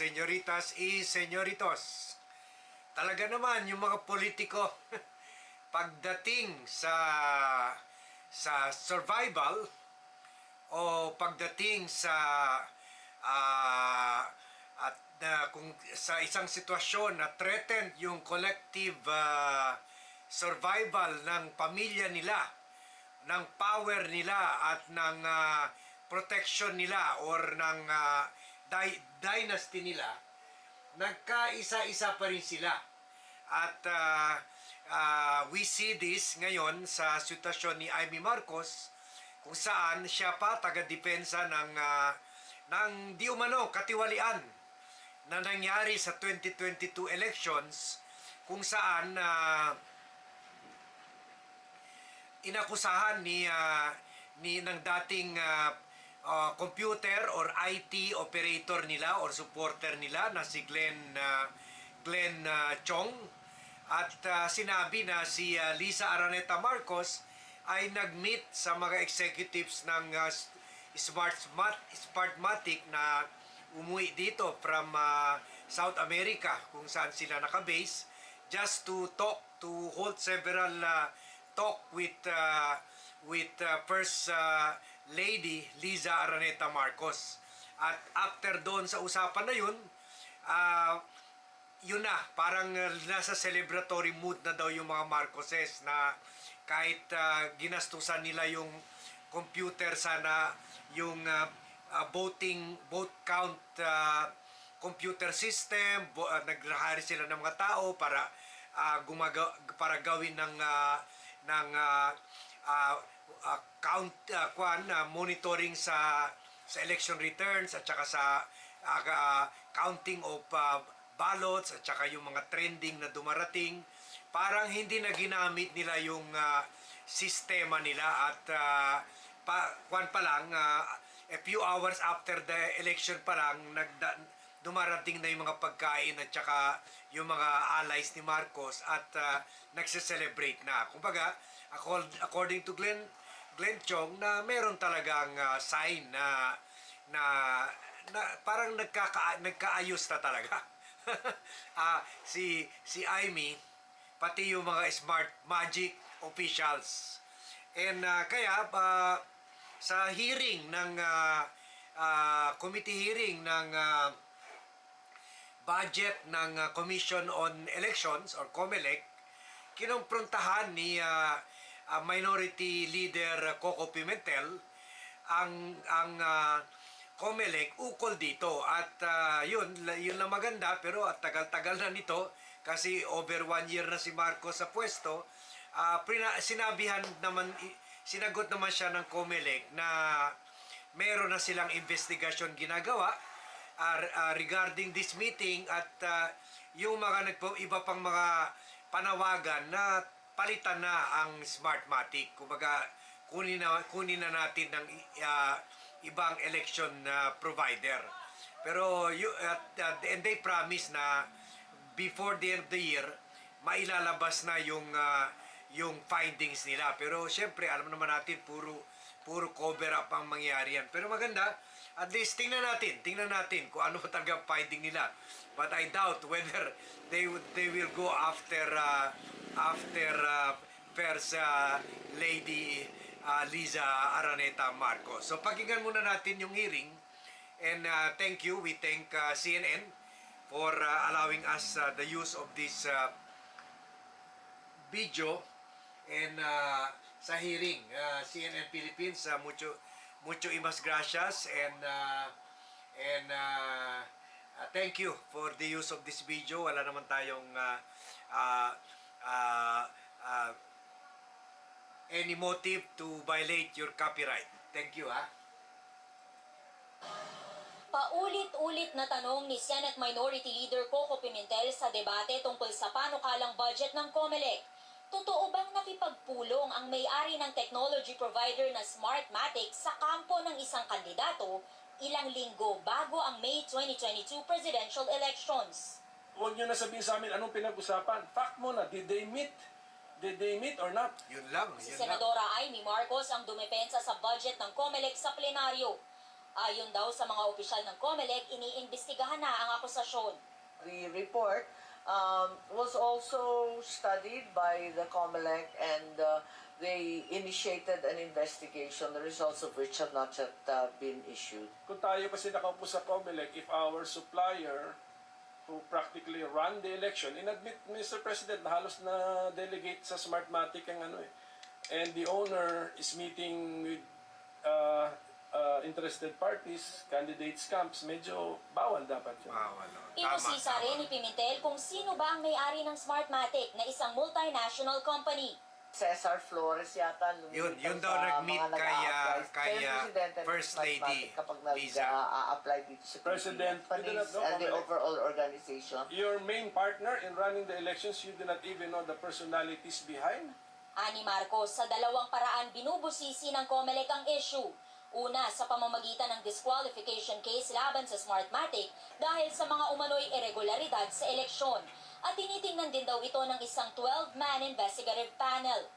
señoritas y señoritos. Talaga naman yung mga politiko pagdating sa sa survival o pagdating sa ah, at na kung sa isang sitwasyon na threatened yung collective ah, survival ng pamilya nila ng power nila at ng ah, protection nila or ng ah, dy- dynasty nila nagkaisa-isa pa rin sila. At ah, ah, we see this ngayon sa sitwasyon ni Amy Marcos kung saan siya pa taga-depensa ng ah, ng di umano katiwalian na nangyari sa 2022 elections kung saan ah, inakusahan ni ah, ni ng dating ah, ah, computer or IT operator nila or supporter nila na si Glenn ah, Glenn ah, Chong. At ah, sinabi na si ah, Lisa Araneta Marcos ay nag-meet sa mga executives ng ah, Smart Smartmatic na umuwi dito from ah, South America kung saan sila nakabase just to talk to hold several ah, talk with uh, with uh, first uh, lady Liza Araneta Marcos. At after doon sa usapan na yun, uh, yun na, parang uh, nasa celebratory mood na daw yung mga Marcoses na kahit uh, ginastusan nila yung computer sana yung uh, uh, voting vote count uh, computer system bo, uh, naghahari sila ng mga tao para uh, gumaga, para gawin ng uh, ng uh, uh, uh, count uh, kwan, uh, monitoring sa sa election returns at saka sa uh, counting of uh, ballots at saka yung mga trending na dumarating parang hindi na ginamit nila yung uh, sistema nila at uh, pa, kwan pa lang uh, a few hours after the election pa lang nagda, dumarating na yung mga pagkain at saka yung mga allies ni Marcos at uh, nagse-celebrate na. Kumbaga, accord- according to Glenn Glenn Chong na meron talagang uh, sign na na, na parang nagkaka, nagkaayos na talaga. Ah, si si Amy pati yung mga smart magic officials. And uh, kaya uh, sa hearing ng uh, uh, committee hearing ng uh, budget ng uh, Commission on Elections or COMELEC, kinumprontahan ni uh, uh, Minority Leader Coco Pimentel ang ang uh, COMELEC ukol dito. At uh, yun yun lang maganda pero at tagal-tagal na nito kasi over one year na si Marcos sa pwesto uh, prina, sinabihan naman sinagot naman siya ng COMELEC na meron na silang investigasyon ginagawa uh, uh, regarding this meeting at uh, yung mga nagpo iba pang mga panawagan na palitan na ang Smartmatic. Kumbaga kunin na kunin na natin ng uh, ibang election uh, provider. Pero you, at, at- and they promise na before the end of the year mailalabas na yung uh, yung findings nila. Pero syempre alam naman natin puro puro cover up ang mangyayari yan. Pero maganda, at least tingnan natin, tingnan natin kung ano talaga finding nila. But I doubt whether they would they will go after uh, after uh, first uh, lady uh, Liza Araneta Marcos. So pakinggan muna natin yung hearing and uh, thank you. We thank uh, CNN for uh, allowing us uh, the use of this uh, video and uh, sa hearing uh, CNN Philippines uh, mucho mucho imas gracias and uh, and uh, uh, thank you for the use of this video wala naman tayong uh, uh, uh, uh, any motive to violate your copyright thank you ha Paulit-ulit na tanong ni Senate Minority Leader Coco Pimentel sa debate tungkol sa panukalang budget ng COMELEC. Totoo bang nakipagpulong ang may-ari ng technology provider na Smartmatic sa kampo ng isang kandidato ilang linggo bago ang May 2022 presidential elections? Huwag nyo na sabihin sa amin anong pinag-usapan. Fact mo na, did they meet? Did they meet or not? yun lang Si yun lang Senadora Amy Marcos ang dumepensa sa budget ng COMELEC sa plenaryo. Ayon daw sa mga opisyal ng COMELEC, iniimbestigahan na ang akusasyon. The report um, was also studied by the COMELEC and uh, they initiated an investigation, the results of which have not yet uh, been issued. Kung tayo kasi nakaupo sa COMELEC, if our supplier who practically run the election, inadmit, Mr. President, na halos na delegate sa Smartmatic ang ano eh. And the owner is meeting with uh, uh, interested parties, candidates camps, medyo bawal dapat yun. Wow, ano. Inusisa tama. rin ni Pimentel kung sino ba ang may-ari ng Smartmatic na isang multinational company. Cesar Flores yata lumipat Yun- yun daw sa nag-meet mga kay, ah, nag-a-apply. kay, Kaya ah, Presidente ng First Lady kapag Liza. nag-a-apply dito sa President, companies you do not know and the overall organization. Your main partner in running the elections, you do not even know the personalities behind? Ani Marcos, sa dalawang paraan binubusisi ng COMELEC ang issue. Una, sa pamamagitan ng disqualification case laban sa Smartmatic dahil sa mga umano'y irregularidad sa eleksyon. At tinitingnan din daw ito ng isang 12-man investigative panel.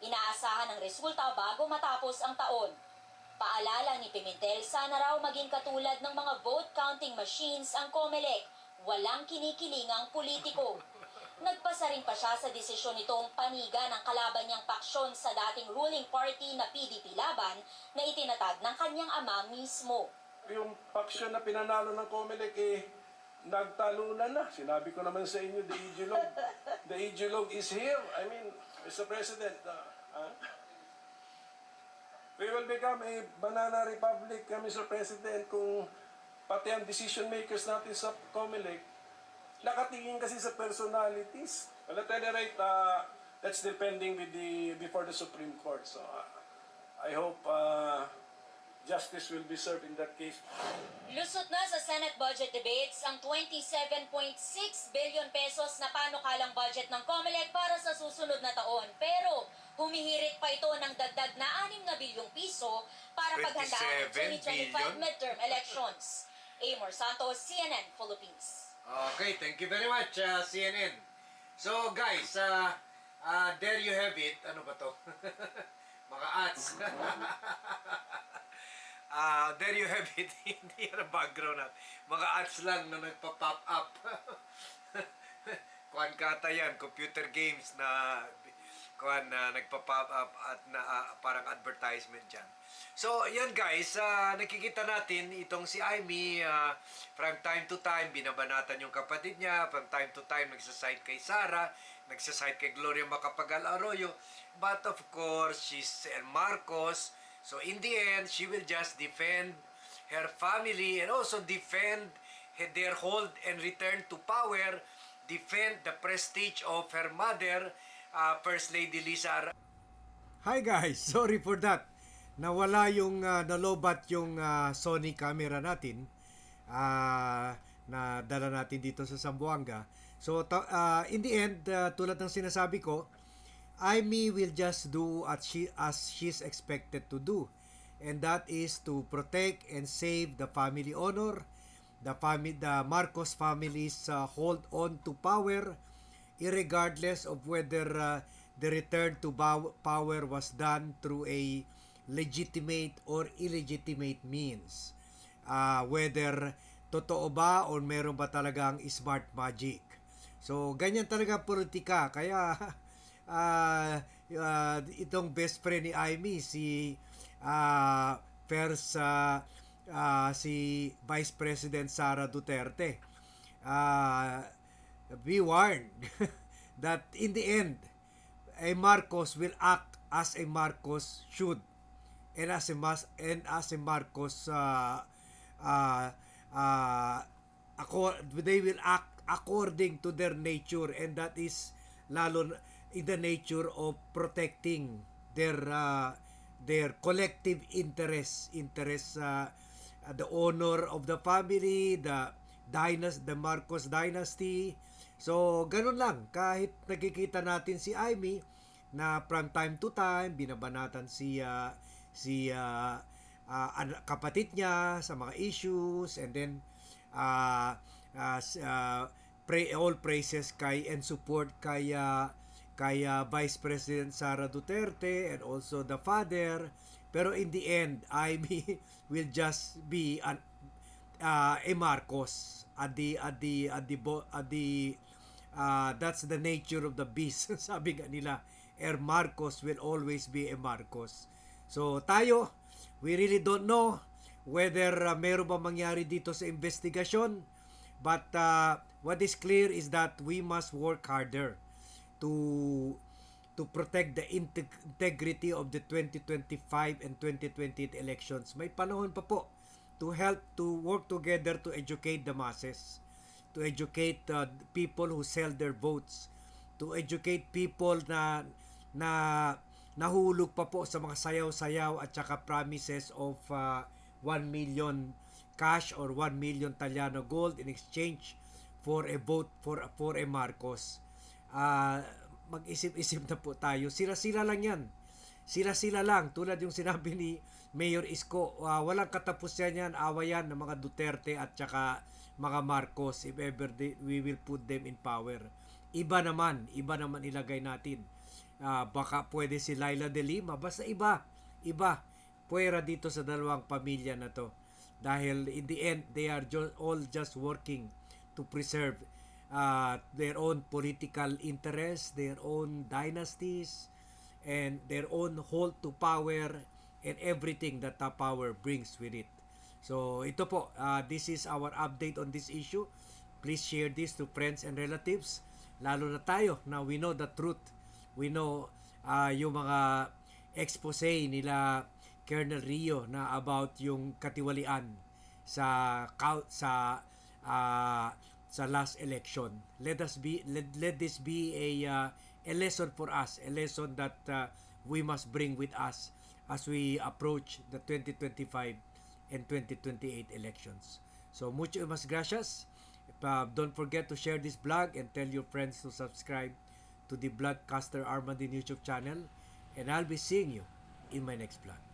Inaasahan ang resulta bago matapos ang taon. Paalala ni Pimentel, sana raw maging katulad ng mga vote counting machines ang COMELEC. Walang kinikilingang politiko. Nagpasa rin pa siya sa desisyon nitong paniga ng kalaban niyang paksyon sa dating ruling party na PDP Laban na itinatag ng kanyang ama mismo. Yung paksyon na pinanalo ng COMELEC eh, nagtalunan na. Sinabi ko naman sa inyo, the ideologue. the ideologue is here. I mean, Mr. President, uh, uh, we will become a banana republic, uh, Mr. President, kung pati ang decision makers natin sa COMELEC, nakatingin kasi sa personalities. Well, at any rate, uh, that's depending with the, before the Supreme Court. So, uh, I hope uh, justice will be served in that case. Lusot na sa Senate budget debates ang 27.6 billion pesos na panukalang budget ng COMELEC para sa susunod na taon. Pero humihirit pa ito ng dagdag na 6 na bilyong piso para paghandaan ang 27 2025 billion? midterm elections. Amor Santos, CNN Philippines. Okay, thank you very much, uh, CNN. So, guys, uh, uh, there you have it. Ano ba to? Mga ads. Ah, there you have it. Hindi yan ang background natin. Mga ads lang na nagpa-pop up. kuan kata yan, computer games na kuan na nagpa-pop up at na ah, parang advertisement dyan. So, yan guys, ah, nakikita natin itong si Amy ah, from time to time, binabanatan yung kapatid niya, from time to time nagsaside kay Sarah, nagsaside kay Gloria Macapagal Arroyo, but of course, she's and Marcos, so in the end, she will just defend her family and also defend he- their hold and return to power, defend the prestige of her mother, uh, First Lady Lisa Hi guys, sorry for that. Nawala yung uh, nalobat yung uh, Sony camera natin uh, na dala natin dito sa Zamboanga. So uh, in the end, uh, tulad ng sinasabi ko, Amy will just do as she as she's expected to do. And that is to protect and save the family honor, the family the Marcos family's uh, hold on to power irregardless of whether uh, the return to power was done through a legitimate or illegitimate means. Uh, whether totoo ba o meron ba talagang smart magic. So, ganyan talaga politika. Kaya, uh, uh, itong best friend ni Amy, si uh, first, uh, uh, si Vice President Sara Duterte. Uh, be warned that in the end, a Marcos will act as a Marcos should and as a mas and as a Marcos uh, uh, uh, acco- they will act according to their nature and that is lalo in the nature of protecting their uh, their collective interests interests uh, uh, the honor of the family the dynasty the Marcos dynasty. So ganun lang. Kahit nakikita natin si Amy na from time to time binabanatan si uh, si uh, uh, kapatid niya sa mga issues and then uh, uh, uh, pray all praises kay and support kay uh, kay uh, Vice President Sara Duterte and also the father. Pero in the end, I will just be an uh, a Marcos. At the at the at the at the uh, that's the nature of the beast. Sabi nga nila er Marcos will always be a Marcos. So tayo we really don't know whether uh, meron ba mangyari dito sa investigasyon. But uh, what is clear is that we must work harder to to protect the integ- integrity of the 2025 and 2028 elections. May panahon pa po to help to work together to educate the masses, to educate uh, people who sell their votes, to educate people na na nahulog pa po sa mga sayaw-sayaw at saka promises of uh, 1 million cash or 1 million Taliano gold in exchange for a vote for for a Marcos. Ah, mag-isip-isip na po tayo. Sila-sila lang 'yan. Sila-sila lang tulad yung sinabi ni Mayor Isko, ah, walang katapusan yan, awayan ng mga Duterte at saka mga Marcos if ever they, we will put them in power. Iba naman, iba naman ilagay natin. Ah, baka pwede si Laila de Lima, basta iba, iba. Pwera dito sa dalawang pamilya na to. Dahil in the end, they are all just working to preserve uh, their own political interests, their own dynasties, and their own hold to power and everything that the power brings with it. So ito po, uh, this is our update on this issue. Please share this to friends and relatives. Lalo na tayo na we know the truth. We know uh, yung mga expose nila Colonel Rio na about yung katiwalian sa sa uh, sa last election. Let us be let, let this be a uh, a lesson for us, a lesson that uh, we must bring with us as we approach the 2025 and 2028 elections. So mucho mas gracias. Uh, don't forget to share this blog and tell your friends to subscribe to the Blogcaster Armandin YouTube channel and I'll be seeing you in my next vlog.